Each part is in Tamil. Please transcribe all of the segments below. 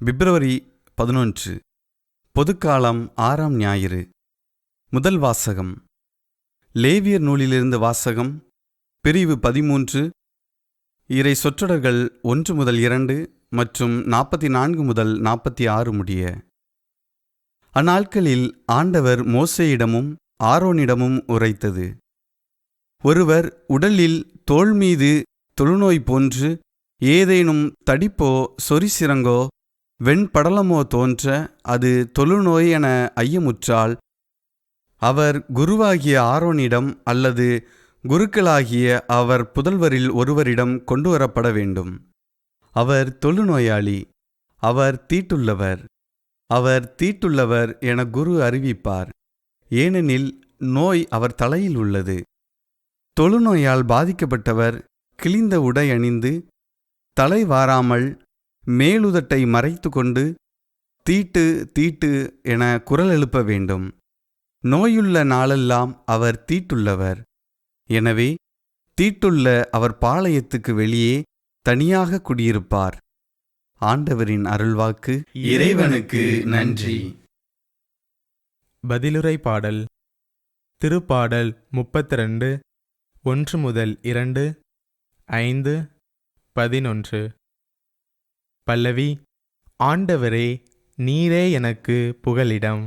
பிப்ரவரி பதினொன்று பொதுக்காலம் ஆறாம் ஞாயிறு முதல் வாசகம். லேவியர் நூலிலிருந்து வாசகம் பிரிவு பதிமூன்று இறை சொற்றொடர்கள் ஒன்று முதல் இரண்டு மற்றும் நாற்பத்தி நான்கு முதல் நாற்பத்தி ஆறு முடிய. அந்நாட்களில் ஆண்டவர் மோசேயிடமும் ஆரோனிடமும் உரைத்தது. ஒருவர் உடலில் தோள் மீது தொழுநோய் போன்று ஏதேனும் தடிப்போ சொரிசிரங்கோ வெண்படலமோ தோன்ற அது தொழுநோய் என ஐயமுற்றால் அவர் குருவாகிய ஆரோனிடம் அல்லது குருக்களாகிய அவர் புதல்வரில் ஒருவரிடம் கொண்டு வரப்பட வேண்டும். அவர் தொழுநோயாளி. அவர் தீட்டுள்ளவர். அவர் தீட்டுள்ளவர் என குரு அறிவிப்பார். ஏனெனில் நோய் அவர் தலையில் உள்ளது. தொழுநோயால் பாதிக்கப்பட்டவர் கிழிந்த உடை அணிந்து தலை வாராமல் மேலுதட்டை மறைத்து கொண்டு தீட்டு தீட்டு என குரல் எழுப்ப வேண்டும். நோயுள்ள நாளெல்லாம் அவர் தீட்டுள்ளவர். எனவே தீட்டுள்ள அவர் பாளையத்துக்கு வெளியே தனியாக குடியிருப்பார். ஆண்டவரின் அருள்வாக்கு இறைவனுக்கு நன்றி. பதிலுரை பாடல். திருப்பாடல் முப்பத்திரண்டு ஒன்று முதல் இரண்டு ஐந்து பதினொன்று. பல்லவி ஆண்டவரே நீரே எனக்கு புகலிடம்.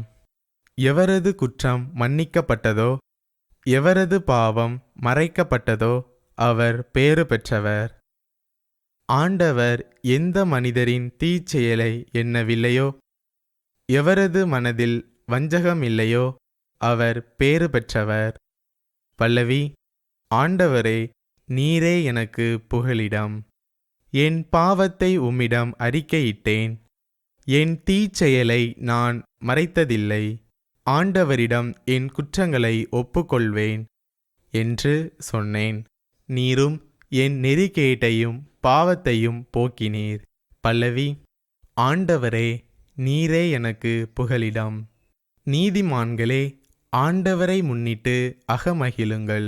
எவரது குற்றம் மன்னிக்கப்பட்டதோ எவரது பாவம் மறைக்கப்பட்டதோ அவர் பேறு பெற்றவர். ஆண்டவர் எந்த மனிதரின் தீச்செயலை எண்ணவில்லையோ எவரது மனதில் வஞ்சகம் இல்லையோ அவர் பேறு பெற்றவர். பல்லவி ஆண்டவரே நீரே எனக்கு புகலிடம். என் பாவத்தை உம்மிடம் அறிக்கையிட்டேன். என் தீச்செயலை நான் மறைத்ததில்லை. ஆண்டவரிடம் என் குற்றங்களை ஒப்புக்கொள்வேன் என்று சொன்னேன். நீரும் என் நெறிகேட்டையும் பாவத்தையும் போக்கினீர். பல்லவி ஆண்டவரே நீரே எனக்கு புகலிடம். நீதிமான்களே ஆண்டவரை முன்னிட்டு அகமகிழுங்கள்.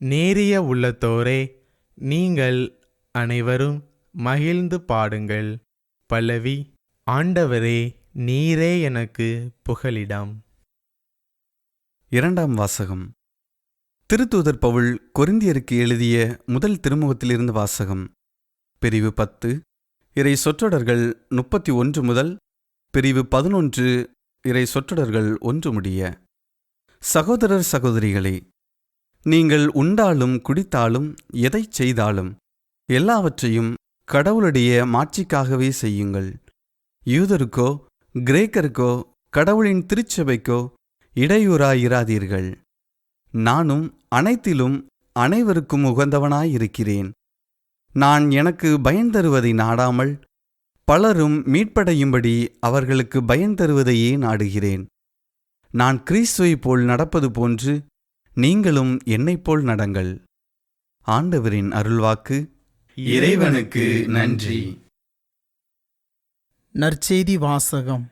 நேரிய உள்ளத்தோரே நீங்கள் அனைவரும் மகிழ்ந்து பாடுங்கள். பல்லவி ஆண்டவரே நீரே எனக்கு புகலிடம். இரண்டாம் வாசகம். திருத்தூதர் பவுல் கொரிந்தியருக்கு எழுதிய முதல் திருமுகத்திலிருந்து வாசகம். பிரிவு பத்து இறை சொற்றொடர்கள் முப்பத்தி ஒன்று முதல் பிரிவு பதினொன்று இறை சொற்றொடர்கள் ஒன்று முடிய. சகோதரர் சகோதரிகளே நீங்கள் உண்டாலும் குடித்தாலும் எதைச் செய்தாலும் எல்லாவற்றையும் கடவுளுடைய மாட்சிக்காகவே செய்யுங்கள். யூதருக்கோ கிரேக்கருக்கோ கடவுளின் திருச்சபைக்கோ இடையூறாயிராதீர்கள். நானும் அனைத்திலும் அனைவருக்கும் உகந்தவனாயிருக்கிறேன். நான் எனக்கு பயன் தருவதை நாடாமல் பலரும் மீட்படையும்படி அவர்களுக்கு பயன் தருவதையே நாடுகிறேன். நான் கிறிஸ்துவைப் போல் நடப்பது போன்று நீங்களும் என்னைப் போல் நடங்கள். ஆண்டவரின் அருள்வாக்கு இறைவனுக்கு நன்றி. நற்செய்தி வாசகம்.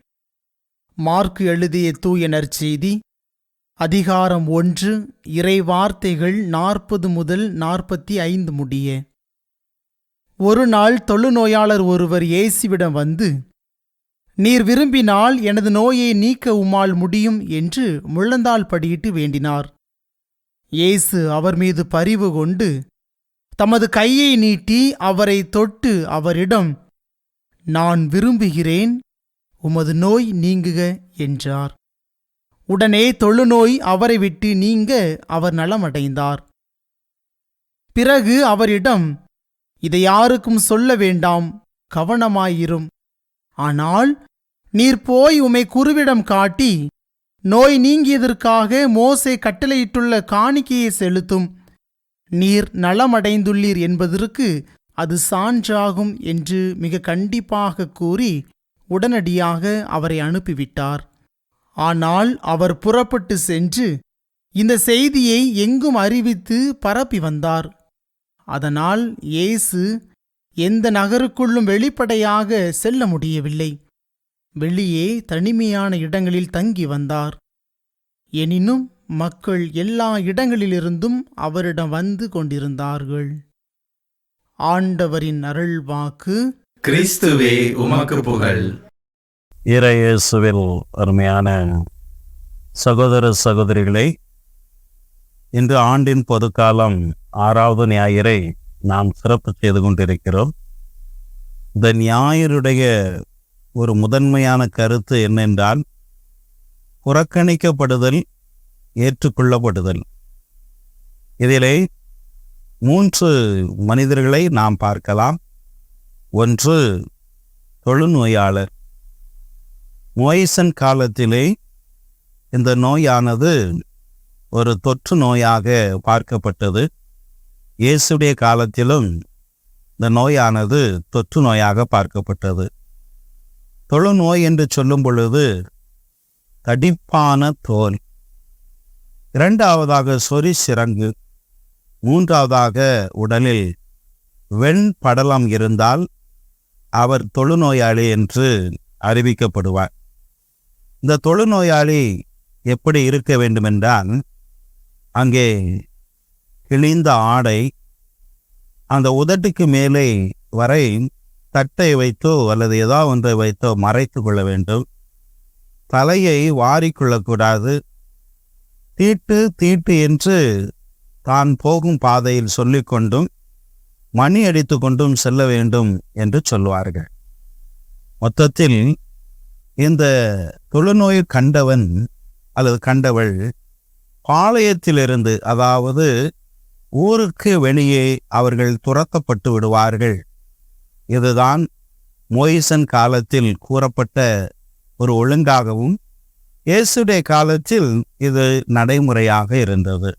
மார்க்கு எழுதிய தூய நற்செய்தி. அதிகாரம் ஒன்று இறை வார்த்தைகள் நாற்பது முதல் நாற்பத்தி ஐந்து முடிய. ஒரு நாள் தொழுநோயாளர் ஒருவர் இயேசுவிடம் வந்து நீர் விரும்பினால் எனது நோயை நீக்க உம்மால் முடியும் என்று முழந்தாள் படியிட்டு வேண்டினார். இயேசு அவர் மீது பரிவு கொண்டு தமது கையை நீட்டி அவரை தொட்டு அவரிடம் நான் விரும்புகிறேன் உமது நோய் நீங்குக என்றார். உடனே தொழுநோய் அவரை விட்டு நீங்க அவர் நலமடைந்தார். பிறகு அவரிடம் இதை யாருக்கும் சொல்ல வேண்டாம் கவனமாயிரும். ஆனால் நீர் போய் உமை குருவிடம் காட்டி நோய் நீங்கியதற்காக மோசை கட்டளையிட்டுள்ள காணிக்கையை செலுத்தும். நீர் நலமடைந்துள்ளீர் என்பதற்கு அது சான்றாகும் என்று மிக கண்டிப்பாக கூறி உடனடியாக அவரை அனுப்பிவிட்டார். ஆனால் அவர் புறப்பட்டு சென்று இந்த செய்தியை எங்கும் அறிவித்து பரப்பி வந்தார். அதனால் இயேசு எந்த நகருக்குள்ளும் வெளிப்படையாக செல்ல முடியவில்லை. வெளியே தனிமையான இடங்களில் தங்கி வந்தார். எனினும் மக்கள் எல்லா இடங்களிலிருந்தும் அவரிடம் வந்து கொண்டிருந்தார்கள். ஆண்டவரின் அருள்வாக்கு கிறிஸ்துவே உமக்கு புகழ். இறையேசுவில் அருமையான சகோதர சகோதரிகளை இன்று ஆண்டின் பொதுக்காலம் ஆறாவது ஞாயிறை நாம் சிறப்பு செய்து கொண்டிருக்கிறோம். இந்த ஞாயிறுடைய ஒரு முதன்மையான கருத்து என்னென்றால் புறக்கணிக்கப்படுதல் ஏற்றுக்கொள்ளப்படுதல். இதிலே மூன்று மனிதர்களை நாம் பார்க்கலாம். ஒன்று தொழுநோயாளர். மோயிசன் காலத்திலே இந்த நோயானது ஒரு தொற்று நோயாக பார்க்கப்பட்டது. இயேசுடைய காலத்திலும் இந்த நோயானது தொற்று நோயாக பார்க்கப்பட்டது. தொழுநோய் என்று சொல்லும் பொழுது தடிப்பான தோல். இரண்டாவதாக சொறி சிறங்கு மூன்றாவதாக உடலில் வெண்படலம் இருந்தால் அவர் தொழுநோயாளி என்று அறிவிக்கப்படுவார். இந்த தொழுநோயாளி எப்படி இருக்க வேண்டுமென்றால் அங்கே கிழிந்த ஆடை அந்த உதட்டுக்கு மேலே வரை தட்டை வைத்தோ அல்லது ஏதாவது ஒன்றை வைத்தோ மறைத்து கொள்ள வேண்டும். தலையை வாரிக்கொள்ளக்கூடாது தீட்டு தீட்டு என்று தான் போகும் பாதையில் சொல்லிக்கொண்டும் மணி அடித்து கொண்டும் செல்ல வேண்டும் என்று சொல்வார்கள் மொத்தத்தில் இந்த தொழுநோய் கண்டவன் அல்லது கண்டவள் பாளையத்திலிருந்து அதாவது ஊருக்கு வெளியே அவர்கள் துரத்தப்பட்டு விடுவார்கள். இதுதான் மோயிசன் காலத்தில் கூறப்பட்ட ஒரு ஒழுங்காகவும் இயேசுடைய காலத்தில் இது நடைமுறையாக இருந்தது.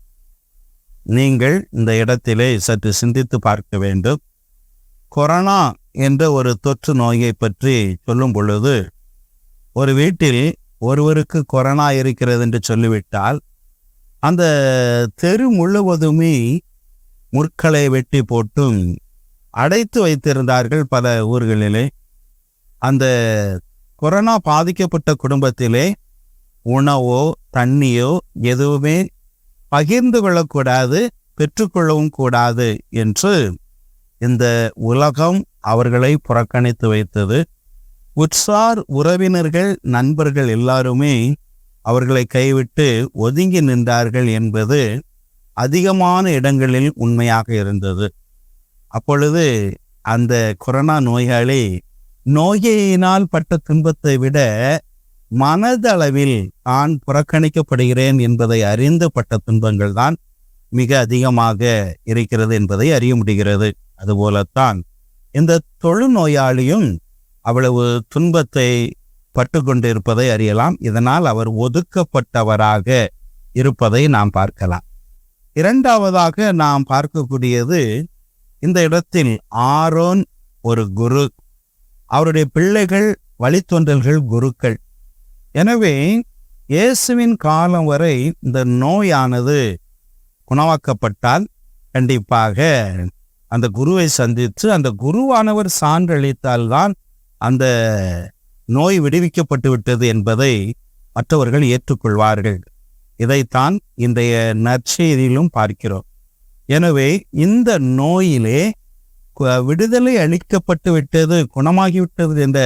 நீங்கள் இந்த இடத்திலே சற்று சிந்தித்து பார்க்க வேண்டும். கொரோனா என்ற ஒரு தொற்று நோயை பற்றி சொல்லும் பொழுது ஒரு வீட்டில் ஒருவருக்கு கொரோனா இருக்கிறது என்று சொல்லிவிட்டால் அந்த தெரு முழுவதுமே முற்களை வெட்டி போட்டும் அடைத்து வைத்திருந்தார்கள் பல ஊர்களிலே. அந்த கொரோனா பாதிக்கப்பட்ட குடும்பத்திலே உணவோ தண்ணியோ எதுவுமே பகிர்ந்து கொள்ளக்கூடாது பெற்றுக்கொள்ளவும் கூடாது என்று இந்த உலகம் அவர்களை புறக்கணித்து வைத்தது. உற்சார் உறவினர்கள் நண்பர்கள் எல்லாருமே அவர்களை கைவிட்டு ஒதுங்கி நின்றார்கள் என்பது அதிகமான இடங்களில் உண்மையாக இருந்தது. அப்பொழுது அந்த கொரோனா நோயாளி நோயினால் பட்ட துன்பத்தை விட மனதளவில் நான் புறக்கணிக்கப்படுகிறேன் என்பதை அறிந்து பட்ட துன்பங்கள் தான் மிக அதிகமாக இருக்கிறது என்பதை அறிய முடிகிறது. அதுபோலத்தான் இந்த தொழுநோயாளியும் அவ்வளவு துன்பத்தை பட்டு கொண்டிருப்பதை அறியலாம். இதனால் அவர் ஒதுக்கப்பட்டவராக இருப்பதை நாம் பார்க்கலாம். இரண்டாவதாக நாம் பார்க்கக்கூடியது இந்த இடத்தில் ஆரோன் ஒரு குரு. அவருடைய பிள்ளைகள் வழித்தொன்றல்கள் குருக்கள். எனவே இயேசுவின் காலம் வரை இந்த நோயானது குணமாக்கப்பட்டால் கண்டிப்பாக அந்த குருவை சந்தித்து அந்த குருவானவர் சான்றளித்தால்தான் அந்த நோய் விடுவிக்கப்பட்டு விட்டது என்பதை மற்றவர்கள் ஏற்றுக்கொள்வார்கள். இதைத்தான் இன்றைய நற்செய்தியிலும் பார்க்கிறோம். எனவே இந்த நோயிலே விடுதலை அளிக்கப்பட்டு விட்டது குணமாகிவிட்டது என்ற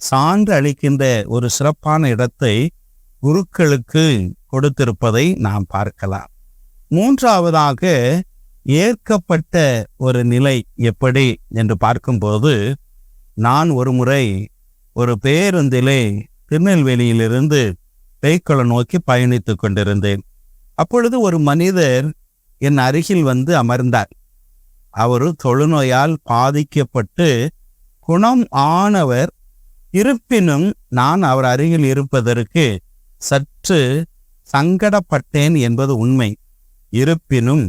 சான்று அளிக்கின்ற ஒரு சிறப்பான இடத்தை குருக்களுக்கு கொடுத்திருப்பதை நாம் பார்க்கலாம். மூன்றாவதாக ஏற்கப்பட்ட ஒரு நிலை எப்படி என்று பார்க்கும்போது நான் ஒரு முறை ஒரு பேருந்திலே திருநெல்வேலியிலிருந்து பேய்க்குளம் நோக்கி பயணித்துக் கொண்டிருந்தேன். அப்பொழுது ஒரு மனிதர் என் அருகில் வந்து அமர்ந்தார். அவர் தொழுநோயால் பாதிக்கப்பட்டு குணம் ஆனவர் இருப்பினும் நான் அவர் அருகில் இருப்பதற்கு சற்று சங்கடப்பட்டேன் என்பது உண்மை. இருப்பினும்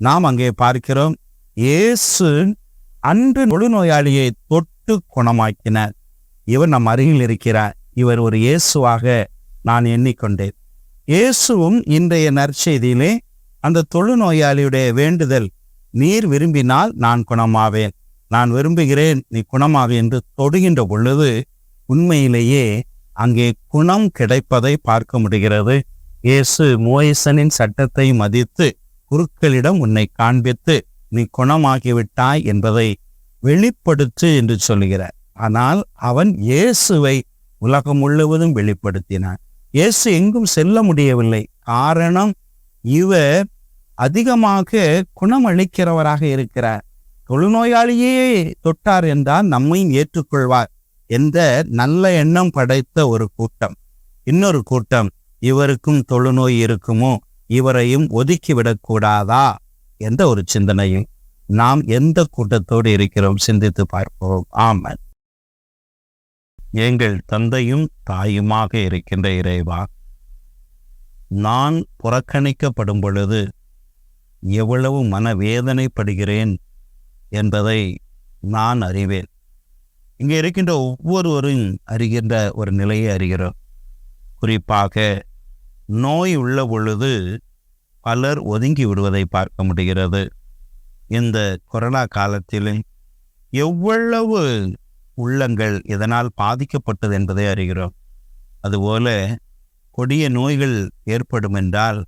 நாம் அங்கே பார்க்கிறோம் இயேசு அன்று தொழுநோயாளியை தொட்டு குணமாக்கினார். இவர் நம் அருகில் இருக்கிறார். இவர் ஒரு இயேசுவாக நான் எண்ணிக்கொண்டேன். இயேசுவும் இன்றைய நற்செய்தியிலே அந்த தொழுநோயாளியுடைய வேண்டுதல் நீர் விரும்பினால் நான் குணமாவேன். நான் விரும்புகிறேன் நீ குணமாவே என்று தொடுகின்ற பொழுது உண்மையிலேயே அங்கே குணம் கிடைப்பதை பார்க்க முடிகிறது. இயேசு மோயசனின் சட்டத்தை மதித்து குருக்களிடம் உன்னை காண்பித்து நீ குணமாகிவிட்டாய் என்பதை வெளிப்படுத்து என்று சொல்கிறார் ஆனால் அவன் இயேசுவை உலகம் முழுவதும் வெளிப்படுத்தினான். இயேசு எங்கும் செல்ல முடியவில்லை. காரணம் இவர் அதிகமாக குணமளிக்கிறவராக இருக்கிறார். தொழுநோயாளியே தொட்டார் என்றால் நம்மையும் ஏற்றுக்கொள்வார். எந்த நல்ல எண்ணம் படைத்த ஒரு கூட்டம் இன்னொரு கூட்டம் இவருக்கும் தொழுநோய் இருக்குமோ? இவரையும் ஒதுக்கிவிடக்கூடாதா என்ற ஒரு சிந்தனையும் நாம் எந்த கூட்டத்தோடு இருக்கிறோம் சிந்தித்து பார்ப்போம். ஆமன். எங்கள் தந்தையும் தாயுமாக இருக்கின்ற இறைவா நான் புறக்கணிக்கப்படும் பொழுது எவ்வளவு மனவேதனைப்படுகிறேன் என்பதை நான் அறிவேன். இங்கே இருக்கின்ற ஒவ்வொருவரும் அறிகின்ற ஒரு நிலையை அறிகிறோம். குறிப்பாக நோய் உள்ள பொழுது பலர் ஒதுங்கி விடுவதை பார்க்க முடிகிறது. இந்த கொரோனா காலத்திலும் எவ்வளவு உள்ளங்கள் இதனால் பாதிக்கப்பட்டது என்பதை அறிகிறோம். அதுபோல கொடிய நோய்கள் ஏற்படும் என்றால்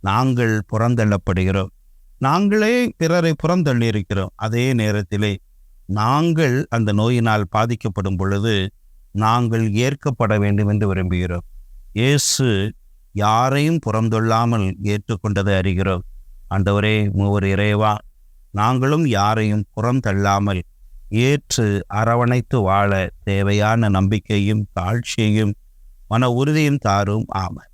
நாங்கள் புறந்தள்ளப்படுகிறோம். நாங்களே பிறரை புறந்தள்ளி இருக்கிறோம் அதே நேரத்திலே நாங்கள் அந்த நோயினால் பாதிக்கப்படும் பொழுது நாங்கள் ஏற்கப்பட வேண்டும் என்று விரும்புகிறோம். இயேசு யாரையும் புறந்தொள்ளாமல் ஏற்றுக்கொண்டதை அறிகிறோம். ஆண்டவரே மூவர் இறைவா நாங்களும் யாரையும் புறந்தள்ளாமல் ஏற்று அரவணைத்து வாழ தேவையான நம்பிக்கையும் தாழ்ச்சியையும் மன உறுதியும் தாரும். ஆமாம்